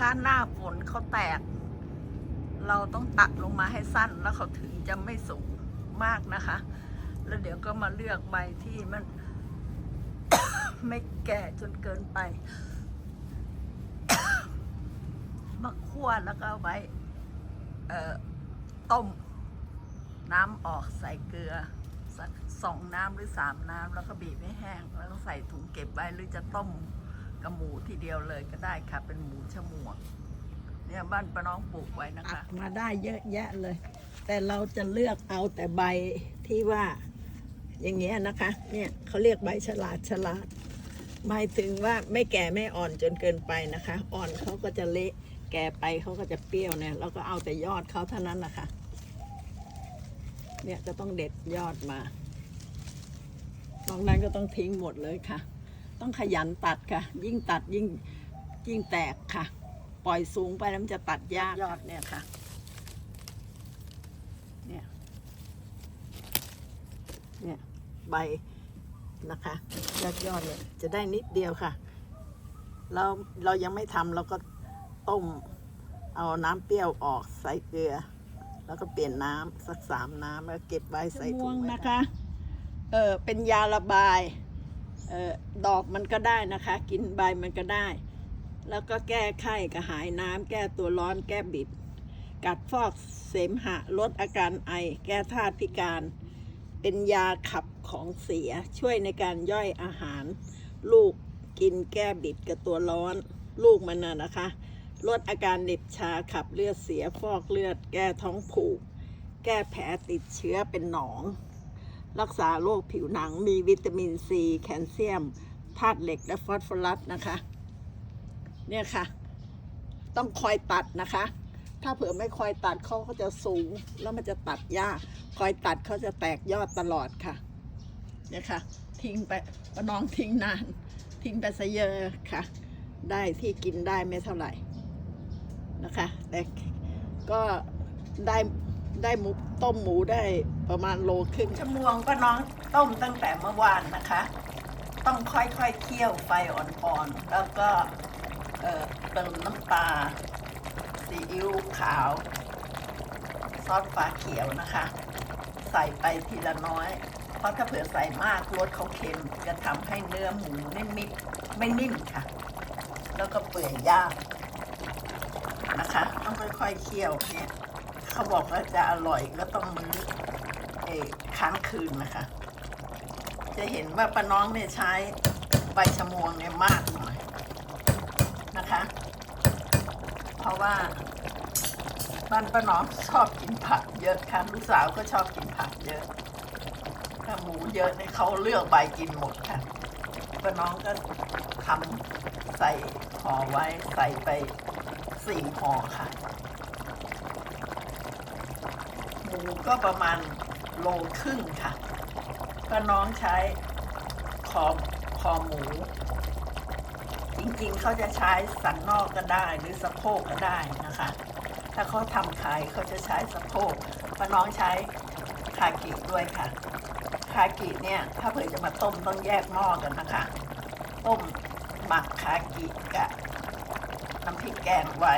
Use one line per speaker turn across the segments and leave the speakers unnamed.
นะคะ หน้าฝนเขาแตก เราต้องตัดลงมาให้สั้นแล้วเขาถึงจะไม่สูงมากนะคะ แล้วเดี๋ยวก็มาเลือกใบที่มัน ไม่แก่จนเกินไป มาคั่วแล้วก็ไว้ต้ม น้ำออกใส่เกลือสักสองน้ำหรือสามน้ำแล้วก็บีบให้แห้ง แล้วก็ใส่ถุงเก็บไว้หรือจะต้ม กับหมูทีเดียวเลยก็ได้ค่ะ เป็นหมูชะมวงเนี่ยบ้านป้าน้องปลูกไว้นะคะ
มาได้เยอะแยะเลย แต่เราจะเลือกเอาแต่ใบที่ว่า อย่างเงี้ยนะคะ เนี่ยเขาเรียกใบฉลาดฉลาดหมายถึงว่าไม่แก่ไม่อ่อนจนเกินไปนะคะ อ่อนเขาก็จะเละแก่ไปเขาก็จะเปรี้ยวเนี่ยเราก็เอาแต่ยอดเขาเท่านั้นนะคะเนี่ยก็ต้องเด็ดยอดมานอกนั้นก็ต้องทิ้งหมดเลยค่ะ ต้องขยันตัดค่ะ ยิ่งตัดยิ่งยิ่งแตกค่ะ ปล่อยสูงไปแล้วมันจะตัดยากยอดเนี่ยค่ะเนี่ยเนี่ยใบนะคะยอดยอดเนี่ยจะได้นิดเดียวค่ะเราเรายังไม่ทำเราก็ต้มเอาน้ำเปรี้ยวออกใส่เกลือ แล้วก็เปลี่ยนน้ำสักสามน้ำแล้วเก็บไว้ใส่ถุงนะคะ เออเป็นยาระบายเออ ดอกมันก็ได้นะคะ กินใบมันก็ได้ แล้วก็แก้ไข้กระหายน้ำแก้ตัวร้อนแก้บิด กัดฟอกเสมหะลดอาการไอ แก้ธาตุพิการ เป็นยาขับของเสียช่วยในการย่อยอาหาร ลูกกินแก้บิดกับตัวร้อน ลูกมันน่ะนะคะ ลดอาการเหน็บชาขับเลือดเสียฟอกเลือด แก้ท้องผูก แก้แผลติดเชื้อเป็นหนอง รักษาโรคผิวหนังมีวิตามินซี แคลเซียมธาตุเหล็กและฟอสฟอรัสนะคะ เนี่ยค่ะ ต้องคอยตัดนะคะ ถ้าเผื่อไม่คอยตัดเขาก็จะสูง แล้วมันจะตัดยาก คอยตัดเขาจะแตกยอดตลอดค่ะ เนี่ยค่ะ ทิ้งไปป้าน้องทิ้งนาน ทิ้งไปซะเยอะค่ะ ได้ที่กินได้ไม่เท่าไหร่นะคะ แต่ก็ได้ได้หมูต้มหมูได้ ประมาณโลครึ่ง
ชะมวงป้าน้องต้มตั้งแต่เมื่อวานนะคะ ต้องค่อยๆเคี่ยวไฟอ่อนๆ แล้วก็เเติมน้ำปลาซีอิ๊วขาว ซอสฟ้าเขียวนะคะ ใส่ไปทีละน้อย เพราะถ้าเผื่อใส่มากรสเขาเค็มจะทำให้เนื้อหมูไม่มิดไม่นิ่มค่ะ แล้วก็เปื่อยยากนะคะ ต้องค่อยๆเคี่ยวเนี่ยเขาบอกว่าจะอร่อยก็ต้องมือ ค้างคืนนะคะ จะเห็นว่าป้าน้องเนี่ยใช้ใบชะมวงเนี่ยมากหน่อยนะคะ เพราะว่าบ้านป้าน้องชอบกินผักเยอะค่ะลูกสาวก็ชอบกินผักเยอะถ้าหมูเยอะเนี่ยเขาเลือกใบกินหมดค่ะป้าน้องก็ทำใส่ห่อไว้ใส่ไปสี่ห่อค่ะ หมูก็ประมาณ โลครึ่งค่ะป้าน้องใช้คอคอหมู จริงๆเขาจะใช้สันนอกก็ได้หรือสะโพกก็ได้นะคะ ถ้าเขาทำขายเขาจะใช้สะโพกป้าน้องใช้คากิด้วยค่ะ คากิเนี่ยถ้าเผื่อจะมาต้มต้องแยกหม้อกันนะคะ ต้มหมักคากิกับน้ำพริกแกงไว้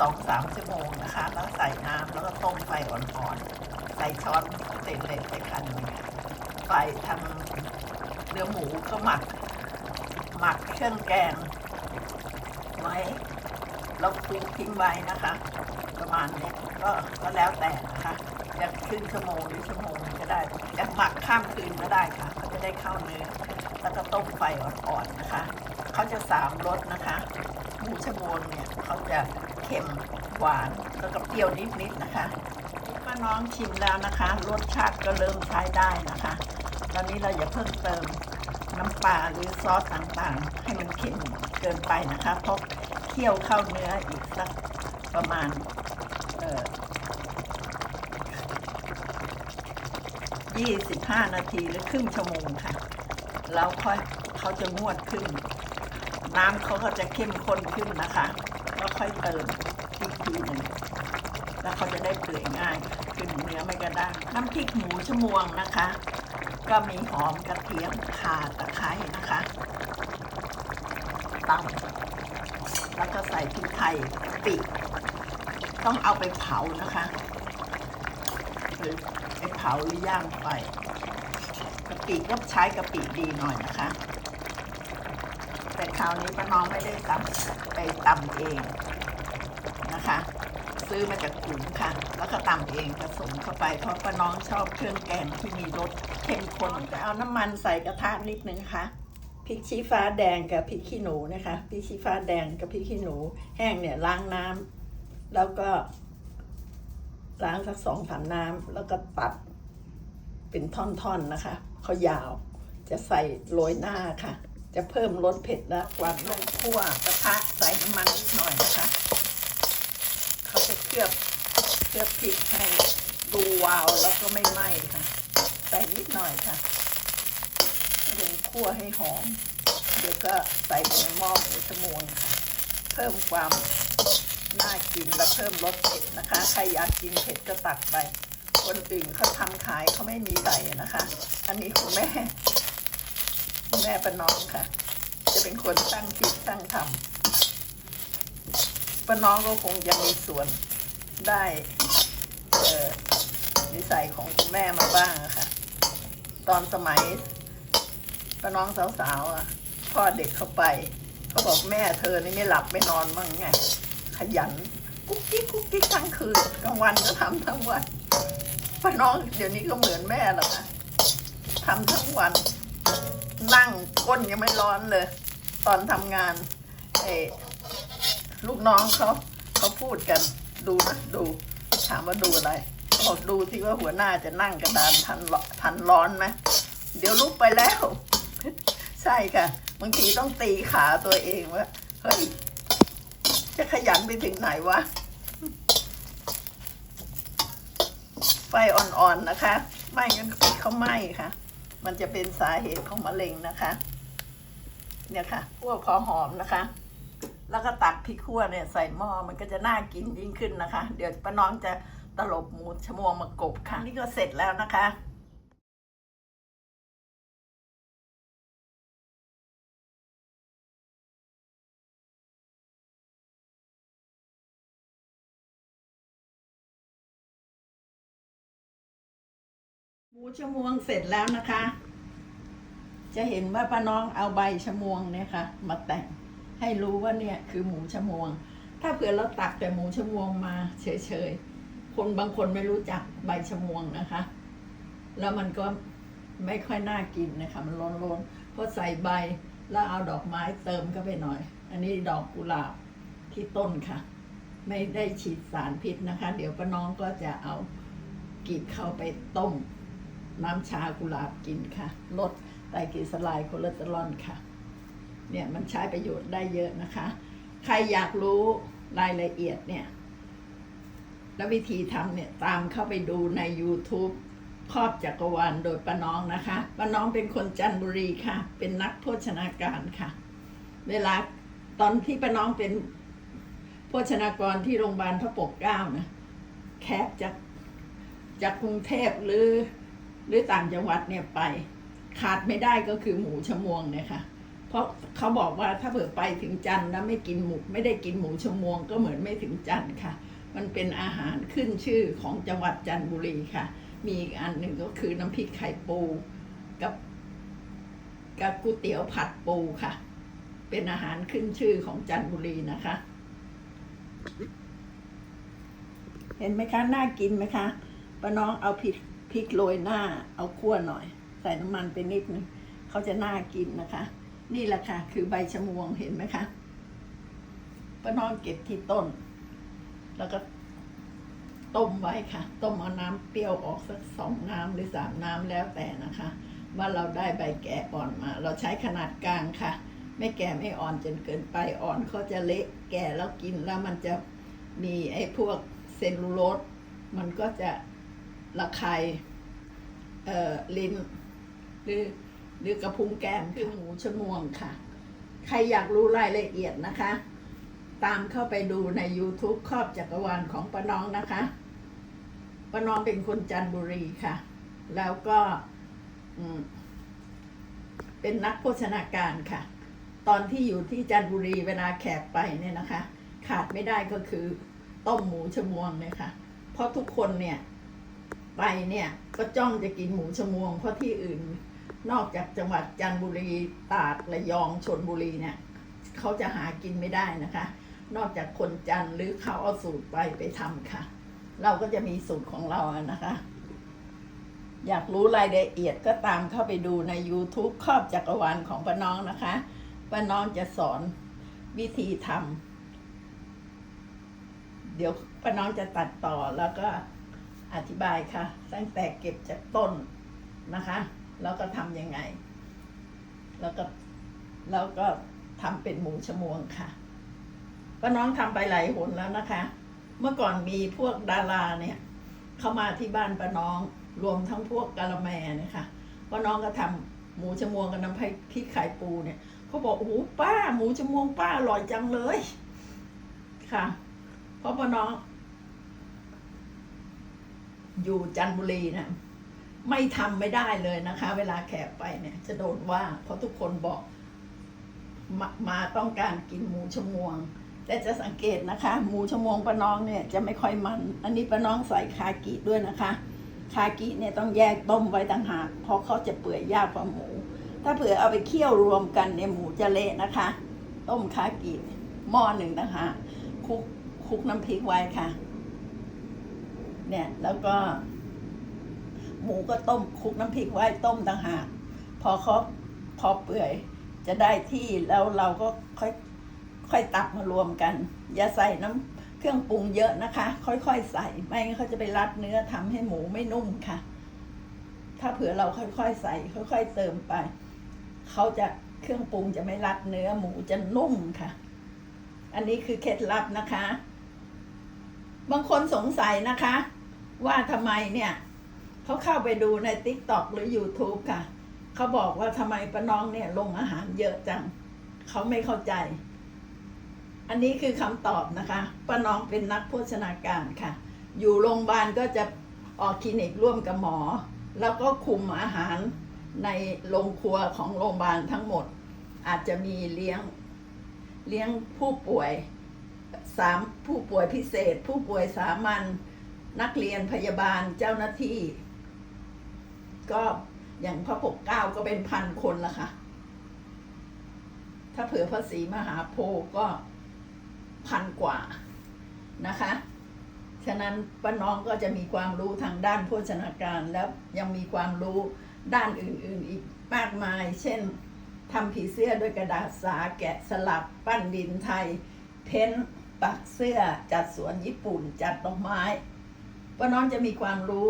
สองสามชั่วโมงนะคะ แล้วใส่น้ำแล้วก็ต้มไฟอ่อนๆ ใส่ช้อนเศษเหล็กไปคันหนึ่งไฟทำเนื้อหมูก็หมัก หมักเครื่องแกงไว้แล้วคลุกทิ้งไว้นะคะ ประมาณนี้ก็ก็แล้วแต่นะคะจะครึ่งชั่วโมงหรือชั่วโมงก็ได้จะหมักข้ามคืนก็ได้ค่ะก็จะได้เข้าเนื้อแล้วก็ต้มไฟอ่อนๆนะคะ เขาจะสามรสนะคะหมูชะมงเนี่ยเขาจะ เค็มหวานแล้วก็เปรี้ยวนิดๆนะคะป้าน้องชิมแล้วนะคะ รสชาติก็เริ่มใช้ได้นะคะ ตอนนี้เราอย่าเพิ่มเติมน้ำปลาหรือซอสต่างๆ ให้มันเค็มเกินไปนะคะ เพราะเคี่ยวเข้าเนื้ออีกสักประมาณเอ่อ25 นาทีหรือครึ่งชั่วโมงค่ะ แล้วค่อยเขาจะงวดขึ้น น้ำเขาก็จะเข้มข้นขึ้นนะคะ แล้วค่อยเติมอีกทีหนึ่งแล้วเขาจะได้เปื่อยง่ายขึ้นเนื้อไม่กระด้างน้ำพริกหมูชะมวงนะคะ ก็มีหอมกระเทียมข่าตะไคร้นะคะตำแล้วก็ใส่พริกไทยปิต้องเอาไปเผานะคะหรือไปเผาหรือย่างไฟกะปิก็ใช้กะปิดีหน่อยนะคะ คราวนี้ป้าน้องไม่ได้ตำไปตำเองนะคะ ซื้อมาจากถุงค่ะ แล้วก็ตำเองผสมเข้าไป เพราะป้าน้องชอบเครื่องแกงที่มีรสเข้มข้นจะเอาน้ำมันใส่กระทะนิดนึงค่ะพริกชี้ฟ้าแดงกับพริกขี้หนูนะคะพริกชี้ฟ้าแดงกับพริกขี้หนู แห้งเนี่ยล้างน้ำแล้วก็ล้างสักสองสามน้ำแล้วก็ตัดเป็นท่อนๆนะคะเขายาวจะใส่โรยหน้าค่ะ จะเพิ่มรสเผ็ดและความลงคั่วกระทะใส่น้ำมันนิดหน่อยนะคะ เขาจะเคลือบเคลือบพริกให้ดูวาวแล้วก็ไม่ไหม้ค่ะ ใส่นิดหน่อยค่ะเดี๋ยวคั่วให้หอม เดี๋ยวก็ใส่ในหม้อหมูชะมวงค่ะ เพิ่มความน่ากินและเพิ่มรสเผ็ดนะคะ ใครอยากกินเผ็ดก็ตักไป คนอื่นเขาทำขายเขาไม่มีใส่นะคะ อันนี้คุณแม่ แม่ประนอมค่ะ จะเป็นคนตั้งคิดตั้งทำป้าน้องก็คงจะมีส่วนได้เออนิสัยของคุณแม่มาบ้างค่ะ ตอนสมัยป้าน้องสาวๆอะพ่อเด็กเขาไปเขาบอกแม่เธอนี่ไม่หลับไม่นอนมั้งไง ขยันกุ๊กกิ๊กกุ๊กกิ๊กทั้งคืนกลางวันก็ทำทั้งวันป้าน้องเดี๋ยวนี้ก็เหมือนแม่แล้วค่ะทำทั้งวัน นั่งก้นยังไม่ร้อนเลย ตอนทำงานเออลูกน้องเขาเขาพูดกันดูนะดู ถามว่าดูอะไรบอกดูที่ว่าหัวหน้าจะนั่งกระดานทันร้อนทันร้อนไหมเดี๋ยวลุกไปแล้ว ใช่ค่ะบางทีต้องตีขาตัวเองว่าเฮ้ยจะขยันไปถึงไหนวะไฟอ่อนๆนะคะ ไม่งั้นเขาไหม้ค่ะ มันจะเป็นสาเหตุของมะเร็งนะคะ เนี่ยค่ะพวกพอหอมนะคะ แล้วก็ตักพริกขั่วเนี่ยใส่หม้อมันก็จะน่ากินยิ่งขึ้นนะคะ เดี๋ยวป้าน้องจะตลบหมูชมวงมากบค่ะ นี่ก็เสร็จแล้วนะคะ ชะมวงเสร็จแล้วนะคะ จะเห็นว่าป้าน้องเอาใบชะมวงเนี่ยค่ะ มาแต่งให้รู้ว่าเนี่ยคือหมูชะมวง ถ้าเผื่อเราตักแต่หมูชะมวงมาเฉยๆ คนบางคนไม่รู้จักใบชะมวงนะคะ แล้วมันก็ไม่ค่อยน่ากินนะคะ มันร้อนๆพอใส่ใบแล้วเอาดอกไม้เติมเข้าไปหน่อย อันนี้ดอกกุหลาบที่ต้นค่ะ ไม่ได้ฉีดสารพิษนะคะ เดี๋ยวป้าน้องก็จะเอากีบเข้าไปต้ม น้ำชากุหลาบกินค่ะ ลดไตรกลีเซอไรด์คอเลสเตอรอลค่ะ เนี่ยมันใช้ประโยชน์ได้เยอะนะคะ ใครอยากรู้รายละเอียดเนี่ย และวิธีทำเนี่ยตามเข้าไปดูใน YouTube ครอบจักรวาลโดยป้าน้องนะคะป้าน้องเป็นคนจันทบุรีค่ะ เป็นนักโภชนาการค่ะ เวลาตอนที่ป้าน้องเป็นโภชนากรที่โรงพยาบาลพระปกเกล้านะ แคบจากจากกรุงเทพหรือ หรือต่างจังหวัดเนี่ยไป ขาดไม่ได้ก็คือหมูชมวงเนี่ยค่ะ เพราะเขาบอกว่าถ้าเผื่อไปถึงจันทร์แล้วไม่กินหมูไม่ได้กินหมูชมวง ก็เหมือนไม่ถึงจันทร์ค่ะ มันเป็นอาหารขึ้นชื่อของจังหวัดจันทบุรีค่ะ มีอีกอันหนึ่งก็คือน้ำพริกไข่ปูกับกับก๋วยเตี๋ยวผัดปูค่ะ เป็นอาหารขึ้นชื่อของจันทบุรีนะคะ เห็นไหมคะ น่ากินไหมคะป้าน้องเอาพริกพ ริกโรยหน้าเอาคั่วหน่อย ใส่น้ำมันไปนิดนึงเขาจะน่ากินนะคะ นี่แหละค่ะ คือใบชะมวงเห็นไหมคะป้าน้องเก็บที่ต้น แล้วก็ต้มไว้ค่ะ ต้มเอาน้ำเปรี้ยวออกสักสองน้ำหรือสามน้ำแล้วแต่นะคะ ว่าเราได้ใบแก่อ่อนมา เราใช้ขนาดกลางค่ะ ไม่แก่ไม่อ่อนจนเกินไปอ่อนเขาจะเละแก่แล้วกินแล้วมันจะมีไอ้พวกเซลลูโลสมันก็จะ ระคายเอ่อลิ้น หรือหรือกระพุ้งแก้มคือหมูชะมวงค่ะ ใครอยากรู้รายละเอียดนะคะ ตามเข้าไปดูใน YouTube ครอบจักรวาลของป้าน้องนะคะป้าน้องเป็นคนจันทบุรีค่ะ แล้วก็อืมเป็นนักโภชนาการค่ะ
ตอนที่อยู่ที่จันทบุรีเวลาแขกไปเนี่ยนะคะ ขาดไม่ได้ก็คือต้มหมูชมวงเนี่ยค่ะ เพราะทุกคนเนี่ย ไปเนี่ยก็จ้องจะกินหมูชมวงเพราะที่อื่น นอกจากจังหวัดจันทบุรีตราดระยองชนบุรีเนี่ยเขาจะหากินไม่ได้นะคะ นอกจากคนจันทหรือเขาเอาสูตรไปไปทำค่ะ เราก็จะมีสูตรของเราอะนะคะ อยากรู้รายละเอียดก็ตามเข้าไปดูใน YouTube ครอบจักรวาลของป้าน้องนะคะป้าน้องจะสอนวิธีทำเดี๋ยวป้าน้องจะตัดต่อแล้วก็ อธิบายค่ะ ตั้งแต่เก็บจากต้นนะคะ แล้วก็ทำยังไง แล้วก็แล้วก็ทำเป็นหมูชมวงค่ะป้าน้องทำไปหลายหนแล้วนะคะ เมื่อก่อนมีพวกดาราเนี่ยเข้ามาที่บ้านป้าน้องรวมทั้งพวกกะละแมเนี่ยค่ะป้าน้องก็ทำหมูชมวงกับน้ำพริกพริกไข่ปูเนี่ยเขาบอกโอ้โหป้า หมูชมวงป้าอร่อยจังเลยค่ะ เพราะป้าน้อง อยู่จันทบุรีนะไม่ทำไม่ได้เลยนะคะ เวลาแขกไปเนี่ย จะโดนว่า เพราะทุกคนบอกมามาต้องการกินหมูชมวง แต่จะสังเกตนะคะ หมูชมวงป้าน้องเนี่ยจะไม่ค่อยมัน อันนี้ป้าน้องใส่คากิด้วยนะคะ คากิเนี่ยต้องแยกต้มไว้ต่างหากเพราะเขาจะเปื่อยยากกว่าหมู ถ้าเผื่อเอาไปเคี่ยวรวมกันเนี่ยหมูจะเละนะคะ ต้มคากิหม้อหนึ่งนะคะคลุกคลุกน้ำพริกไว้ค่ะ เนี่ย แล้วก็ หมูก็ต้มคลุกน้ำพริกไว้ต้มต่างหากพอเขาพอเปื่อย จะได้ที่แล้วเราก็ค่อยค่อยตักมารวมกัน อย่าใส่น้ำเครื่องปรุงเยอะนะคะ ค่อยๆใส่ ไม่งั้นเขาจะไปรัดเนื้อทำให้หมูไม่นุ่มค่ะ ถ้าเผื่อเราค่อยๆใส่ ค่อย ๆ เติมไปเขาจะเครื่องปรุงจะไม่รัดเนื้อหมูจะนุ่มค่ะ อันนี้คือเคล็ดลับนะคะ บางคนสงสัยนะคะ ว่าทำไมเนี่ยเขาเข้าไปดูใน t ิ k t o k หรือ YouTube ค่ะ เขาบอกว่าทำไมป้าน้องเนี่ยลงอาหารเยอะจัง เขาไม่เข้าใจ อันนี้คือคำตอบนะคะป้าน้องเป็นนักโภชนาการค่ะ อยู่โรงพยาบาลก็จะออกคลินิกร่วมกับหมอ แล้วก็คุมอาหารในโรงครัวของโรงพยาบาลทั้งหมด อาจจะมีเลี้ยงเลี้ยงผู้ป่วย สามผู้ป่วยพิเศษ ผู้ป่วยสามัญนักเรียนพยาบาลเจ้าหน้าที่ ก็อย่างพระปกเก้าก็เป็นพันคนละค่ะ ถ้าเผื่อพระศรีมหาโพก็พันกว่านะคะ ฉะนั้นป้าน้องก็จะมีความรู้ทางด้านโภชนาการแล้วยังมีความรู้ด้านอื่น ๆ อีกมากมาย เช่นทำผีเสื้อด้วยกระดาษสาแกะสลักปั้นดินไทย เพ้นท์ ปักเสื้อจัดสวนญี่ปุ่นจัดดอกไม้ป้าน้องจะมีความรู้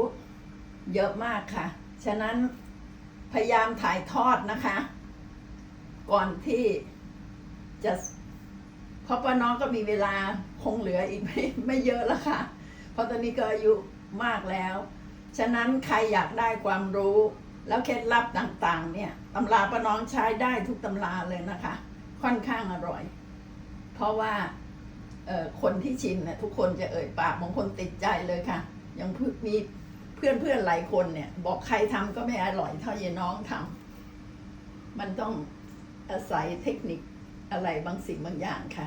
เยอะมากค่ะ ฉะนั้นพยายามถ่ายทอดนะคะ ก่อนที่จะเพราะป้าน้องก็มีเวลาคงเหลืออีกไม่ไม่เยอะแล้วค่ะ เพราะตอนนี้ก็อายุมากแล้ว ฉะนั้นใครอยากได้ความรู้ แล้วเคล็ดลับต่างๆ เนี่ยตำราป้าน้องใช้ได้ทุกตำราเลยนะคะ ค่อนข้างอร่อย เพราะว่า คนที่ชินนี่ยทุกคนจะเอ่ยปากบางคนติดใจเลยค่ะ ยังมีเพื่อนเพื่อนหลายคนเนี่ย บอกใครทำก็ไม่อร่อยเท่าเยน้องทำมันต้องอาศัยเทคนิคอะไรบางสิ่งบางอย่างค่ะ